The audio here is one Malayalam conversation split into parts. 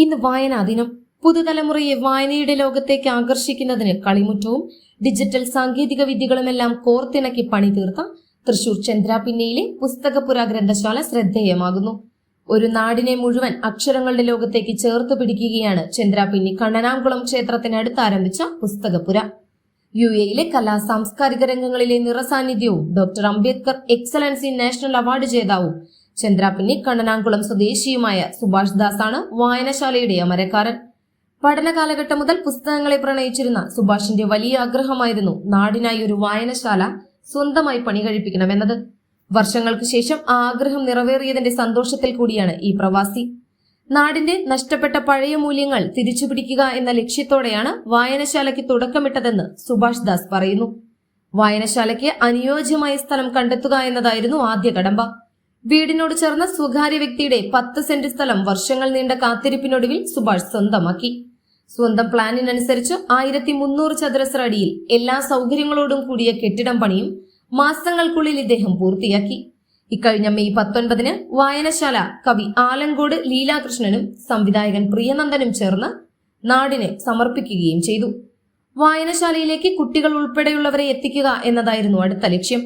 ഇന്ന് വായനാ ദിനം പുതുതലമുറയെ വായനയുടെ ലോകത്തേക്ക് ആകർഷിക്കുന്നതിന് കളിമുറ്റവും ഡിജിറ്റൽ സാങ്കേതിക വിദ്യകളുമെല്ലാം കോർത്തിണക്കി പണി തീർത്ത തൃശൂർ ചന്ദ്രാപിന്നയിലെ പുസ്തകപുര ഗ്രന്ഥശാല ശ്രദ്ധേയമാകുന്നു. ഒരു നാടിനെ മുഴുവൻ അക്ഷരങ്ങളുടെ ലോകത്തേക്ക് ചേർത്ത് പിടിക്കുകയാണ് ചന്ദ്രാപിന്നി കണ്ണനാംകുളം ക്ഷേത്രത്തിനടുത്ത് ആരംഭിച്ച പുസ്തകപുര യു എയിലെ കലാ സാംസ്കാരിക രംഗങ്ങളിലെ നിറസാന്നിധ്യവും doctor Ambedkar excellence in national award ജേതാവും Chandrapinni Kannanamkulam സ്വദേശിയുമായ സുഭാഷ് ദാസാണ് വായനശാലയുടെ അമരക്കാരൻ. പഠന കാലഘട്ടം മുതൽ പുസ്തകങ്ങളെ പ്രണയിച്ചിരുന്ന സുഭാഷിന്റെ വലിയ ആഗ്രഹമായിരുന്നു നാടിനായി ഒരു വായനശാല സ്വന്തമായി പണി കഴിപ്പിക്കണമെന്നത്. വർഷങ്ങൾക്ക് ശേഷം ആ ആഗ്രഹം നിറവേറിയതിന്റെ സന്തോഷത്തിൽ കൂടിയാണ് ഈ പ്രവാസി. നാടിന്റെ നഷ്ടപ്പെട്ട പഴയ മൂല്യങ്ങൾ തിരിച്ചുപിടിക്കുക എന്ന ലക്ഷ്യത്തോടെയാണ് വായനശാലയ്ക്ക് തുടക്കമിട്ടതെന്ന് സുഭാഷ് ദാസ് പറയുന്നു. വായനശാലയ്ക്ക് അനുയോജ്യമായ സ്ഥലം കണ്ടെത്തുക എന്നതായിരുന്നു ആദ്യ കടമ്പ. വീടിനോട് ചേർന്ന സ്വകാര്യ വ്യക്തിയുടെ പത്ത് സെന്റ് സ്ഥലം വർഷങ്ങൾ നീണ്ട കാത്തിരിപ്പിനൊടുവിൽ സുഭാഷ് സ്വന്തമാക്കി. സ്വന്തം പ്ലാനിനനുസരിച്ച് ആയിരത്തി മുന്നൂറ് ചതുരശ്ര അടിയിൽ എല്ലാ സൗകര്യങ്ങളോടും കൂടിയ കെട്ടിടം പണിയും മാസങ്ങൾക്കുള്ളിൽ ഇദ്ദേഹം പൂർത്തിയാക്കി. ഇക്കഴിഞ്ഞ മെയ് പത്തൊൻപതിന് വായനശാല കവി ആലങ്കോട് ലീലാകൃഷ്ണനും സംവിധായകൻ പ്രിയനന്ദനും ചേർന്ന് നാടിനെ സമർപ്പിക്കുകയും ചെയ്തു. വായനശാലയിലേക്ക് കുട്ടികൾ ഉൾപ്പെടെയുള്ളവരെ എത്തിക്കുക എന്നതായിരുന്നു അടുത്ത ലക്ഷ്യം.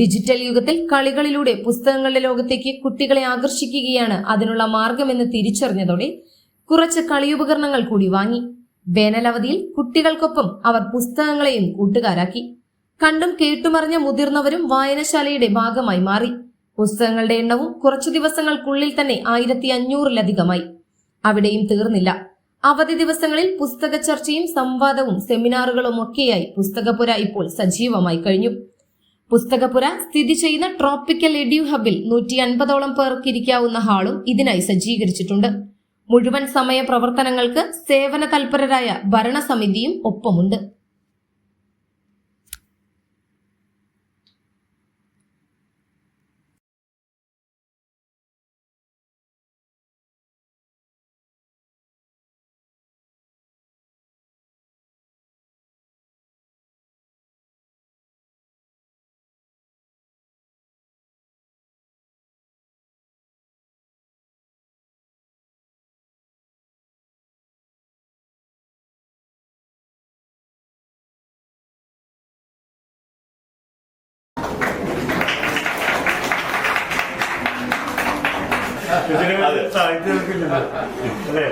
ഡിജിറ്റൽ യുഗത്തിൽ കളികളിലൂടെ പുസ്തകങ്ങളുടെ ലോകത്തേക്ക് കുട്ടികളെ ആകർഷിക്കുകയാണ് അതിനുള്ള മാർഗമെന്ന് തിരിച്ചറിഞ്ഞതോടെ കുറച്ച് കളിയുപകരണങ്ങൾ കൂടി വാങ്ങി. വേനലവധിയിൽ കുട്ടികൾക്കൊപ്പം അവർ പുസ്തകങ്ങളെയും കൂട്ടുകാരാക്കി. കണ്ടും കേട്ടുമറിഞ്ഞ മുതിർന്നവരും വായനശാലയുടെ ഭാഗമായി മാറി. പുസ്തകങ്ങളുടെ എണ്ണവും കുറച്ചു ദിവസങ്ങൾക്കുള്ളിൽ തന്നെ ആയിരത്തി അഞ്ഞൂറിലധികമായി അവിടെയും തീർന്നില്ല. അവധി ദിവസങ്ങളിൽ പുസ്തക ചർച്ചയും സംവാദവും സെമിനാറുകളും ഒക്കെയായി പുസ്തകപുര ഇപ്പോൾ സജീവമായി കഴിഞ്ഞു. പുസ്തകപുര സ്ഥിതി ചെയ്യുന്ന ട്രോപ്പിക്കൽ എഡ്യൂ ഹബിൽ നൂറ്റി അൻപതോളം പേർക്ക് ഇരിക്കാവുന്ന ഹാളും ഇതിനായി സജ്ജീകരിച്ചിട്ടുണ്ട്. മുഴുവൻ സമയ പ്രവർത്തനങ്ങൾക്ക് സേവന തൽപരരായ ഭരണസമിതിയും ഒപ്പമുണ്ട്. ഇതിന് സാഹിത്യം അല്ലേ?